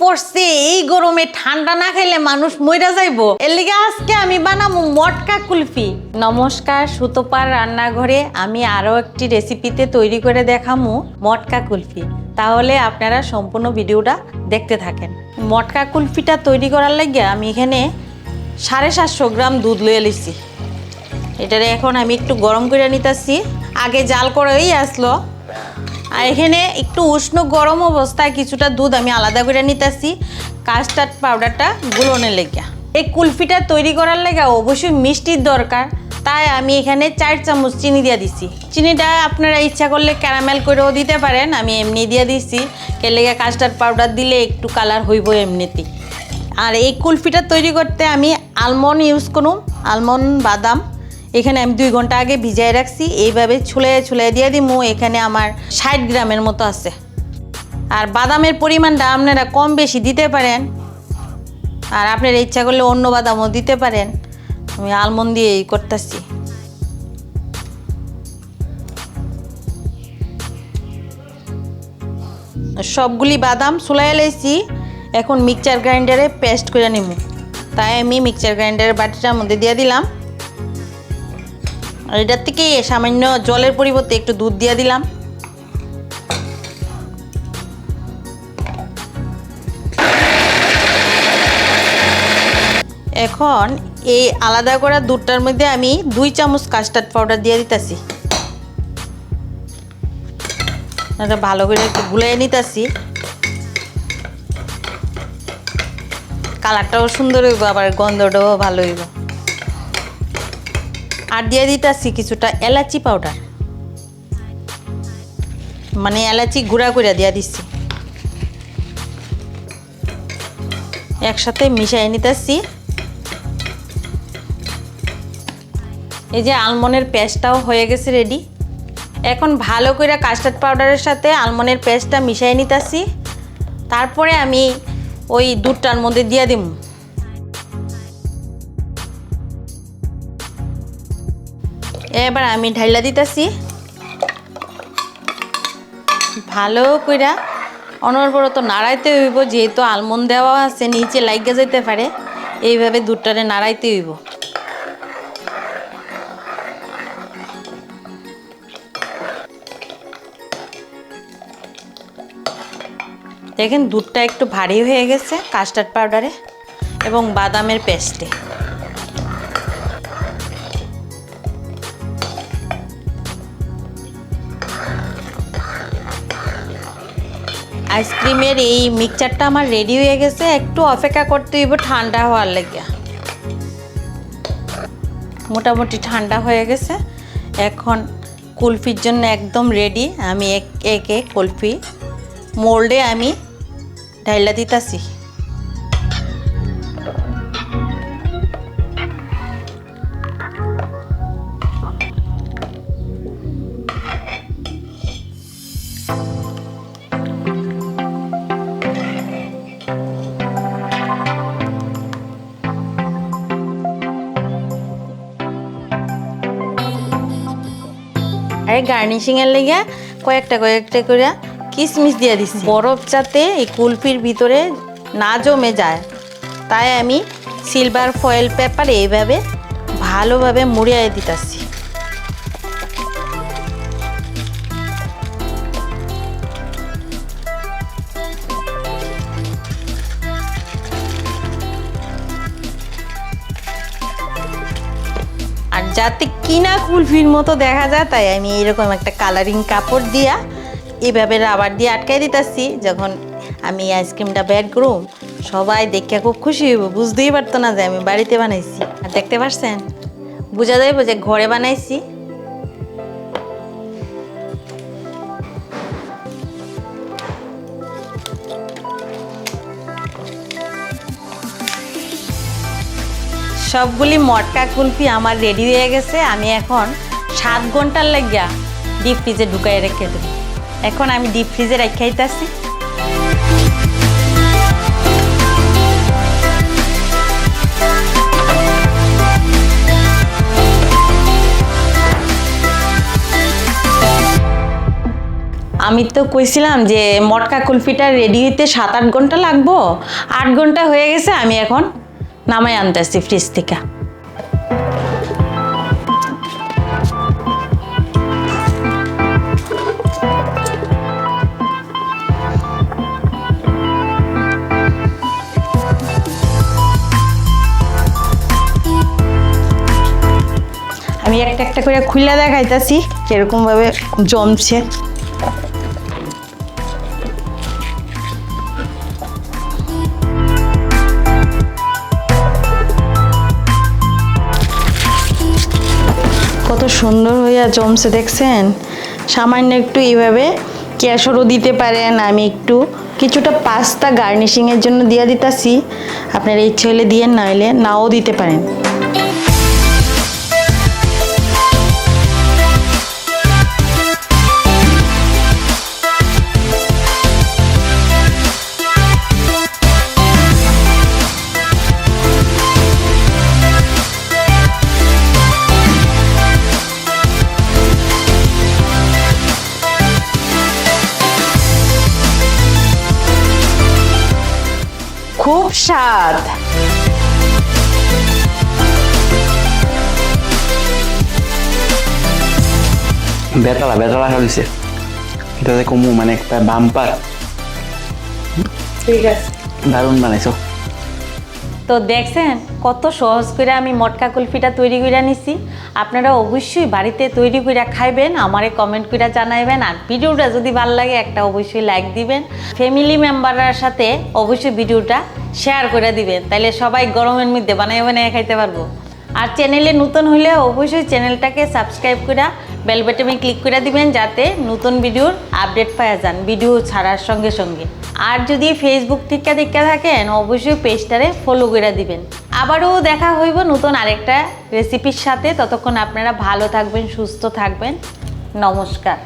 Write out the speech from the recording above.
পড়ছে, এই গরমে ঠান্ডা না খাইলে মানুষ মইরা যাইবো। এর লিগে আজকে আমি বানাবো মটকা কুলফি। নমস্কার, সুতোপার রান্নাঘরে আমি আরও একটি রেসিপিতে তৈরি করে দেখামু মটকা কুলফি। তাহলে আপনারা সম্পূর্ণ ভিডিওটা দেখতে থাকেন। মটকা কুলফিটা তৈরি করার লাগে আমি এখানে সাড়ে সাতশো গ্রাম দুধ লয়ে লিছি এটারে এখন আমি একটু গরম করে নিতেছি। আগে জাল করেই আসলো। আর এখানে একটু উষ্ণ গরম অবস্থায় কিছুটা দুধ আমি আলাদা করে নিতেছি। কাস্টার্ড পাউডারটা গুলনের লেগে। এই কুলফিটা তৈরি করার লেগে অবশ্যই মিষ্টির দরকার। তাই আমি এখানে চার চামচ চিনি দিয়ে দিছি। চিনিটা আপনারা ইচ্ছা করলে ক্যারামেল করেও দিতে পারেন, আমি এমনি দিয়ে দিছি। কে লেগে কাস্টার্ড পাউডার দিলে একটু কালার হইব এমনিতেই। আর এই কুলফিটা তৈরি করতে আমি আলমন্ড ইউজ করুন আলমন্ড বাদাম। এখানে আমি দুই ঘণ্টা আগে ভিজাই রাখছি। এইভাবে ছুলে ছুলে দিয়ে দিমু। এখানে আমার ষাট গ্রামের মতো আছে। আর বাদামের পরিমাণটা আপনারা কম বেশি দিতে পারেন। আর আপনারা ইচ্ছা করলে অন্য বাদামও দিতে পারেন। আমি আলমন্ড দিয়েই করতেছি। সবগুলি বাদাম সুলাই লাইছি। এখন মিক্সচার গ্রাইন্ডারে পেস্ট করে নিব তাই আমি মিক্সচার গ্রাইন্ডারের বাটিটার মধ্যে দিয়ে দিলাম। আর এটার থেকে সামান্য জলের পরিবর্তে একটু দুধ দিয়ে দিলাম। এখন এই আলাদা করা দুধটার মধ্যে আমি দুই চামচ কাস্টার্ড পাউডার দিয়ে দিতেছি। এটা ভালো করে একটু গুলাই নিতেছি। কালারটাও সুন্দর হইব, আবার গন্ধটাও ভালো হইব। আর দিয়ে দিতেছি কিছুটা এলাচি পাউডার। মানে এলাচি গুঁড়া করে দিয়ে দিচ্ছি একসাথে মিশাই নিতেছি। এই যে আলমন্ডের পেস্টটাও হয়ে গেছে রেডি এখন ভালো করে কাস্টার্ড পাউডারের সাথে আলমন্ডের পেস্টটা মিশাই নিতেছি। তারপরে আমি ওই দুধটার মধ্যে দিয়ে দিব এবার আমি ঢাইলা দিতেছি। ভালো কইরা অনবরত নাড়াইতে হইব, যেহেতু আলমন্ড দেওয়া আছে, নিচে লাগিয়ে যেতে পারে, এইভাবে দুধটারে নাড়াইতে হইব। দেখেন দুধটা একটু ভারী হয়ে গেছে, কাস্টার্ড পাউডারে এবং বাদামের পেস্টে। আইসক্রিমের এই মিক্সচারটা আমার রেডি হয়ে গেছে। একটু অপেক্ষা করতে হইব ঠান্ডা হওয়ার লাগে। মোটামুটি ঠান্ডা হয়ে গেছে। এখন কুলফির জন্য একদম রেডি আমি এক একে কুলফি মোল্ডে আমি ঢাইলা দিতাছি। আর গার্নিশিং এর লেগে কয়েকটা কয়েকটা করে কিসমিস দিয়ে দিছি বরফ যাতে এই কুলফির ভিতরে না জমে যায়। তাই আমি সিলভার ফয়েল পেপারে এইভাবে ভালোভাবে মুড়িয়ে দিতেছি। যাতে কিনা কুলফির মতো দেখা যায়, তাই আমি এরকম একটা কালারিং কাপড় দিয়া এভাবে রাবার দিয়ে আটকাই দিতেছি। যখন আমি আইসক্রিমটা বের করুম, সবাই দেখে খুব খুশি হইব। বুঝতেই পারতো না যে আমি বাড়িতে বানাইছি। আর দেখতে পারছেন? বোঝা যাইব যে ঘরে বানাইছি। সবগুলি মটকা কুলফি আমার রেডি হয়ে গেছে, আমি এখন সাত ঘণ্টার লাগিয়া ডিপ ফ্রিজে ঢুকাই রেখে দেবো। এখন আমি ডিপ ফ্রিজে রেখাইতেছি। আমি তো কইছিলাম যে মটকা কুলফিটা রেডি হইতে সাত আট ঘণ্টা লাগবো। আট ঘণ্টা হয়ে গেছে, আমি এখন নামাই আনতেছি ফ্রিজ থেকে। আমি একটা একটা করে খুলে দেখাইতাছি কীরকম ভাবে জমছে। কত সুন্দর হইয়া জমছে দেখছেন? সামান্য একটু এইভাবে ক্যাশরও দিতে পারেন, আমি একটু কিছুটা পাস্তা গার্নিশিংয়ের জন্য দিয়ে দিতাছি। আপনারা ইচ্ছে হলে দিয়ে নাইলে নাও দিতে পারেন। ciudad. Berrala, berrala Jalice. Kita teh kumu maneh teh bampar. Sigas. Darun maneh sok. তো দেখছেন, কত সহজ করে আমি মটকা কুলফিটা তৈরি করে নিছি। আপনারা অবশ্যই বাড়িতে তৈরি করে খাইবেন, আমারে কমেন্ট করে জানাইবেন, আর ভিডিওটা যদি ভালো লাগে, একটা অবশ্যই লাইক দিবেন। ফ্যামিলি মেম্বারের সাথে অবশ্যই ভিডিওটা শেয়ার করে দিবেন তাহলে সবাই গরমের মধ্যে বানাই বানিয়ে খাইতে পারব। আর চ্যানেলে নতুন হলে অবশ্যই চ্যানেলটাকে সাবস্ক্রাইব করে বেল বাটনে ক্লিক করে দিবেন যাতে নতুন ভিডিওর আপডেট পাওয়া যান, ভিডিও ছাড়ার সঙ্গে সঙ্গে। আর যদি ফেসবুক ঠিকা দেখতে থাকেন, অবশ্যই পেজটারে ফলো করে দিবেন। আবারও দেখা হইব নতুন আরেকটা রেসিপির সাথে। ততক্ষণ আপনারা ভালো থাকবেন, সুস্থ থাকবেন। নমস্কার।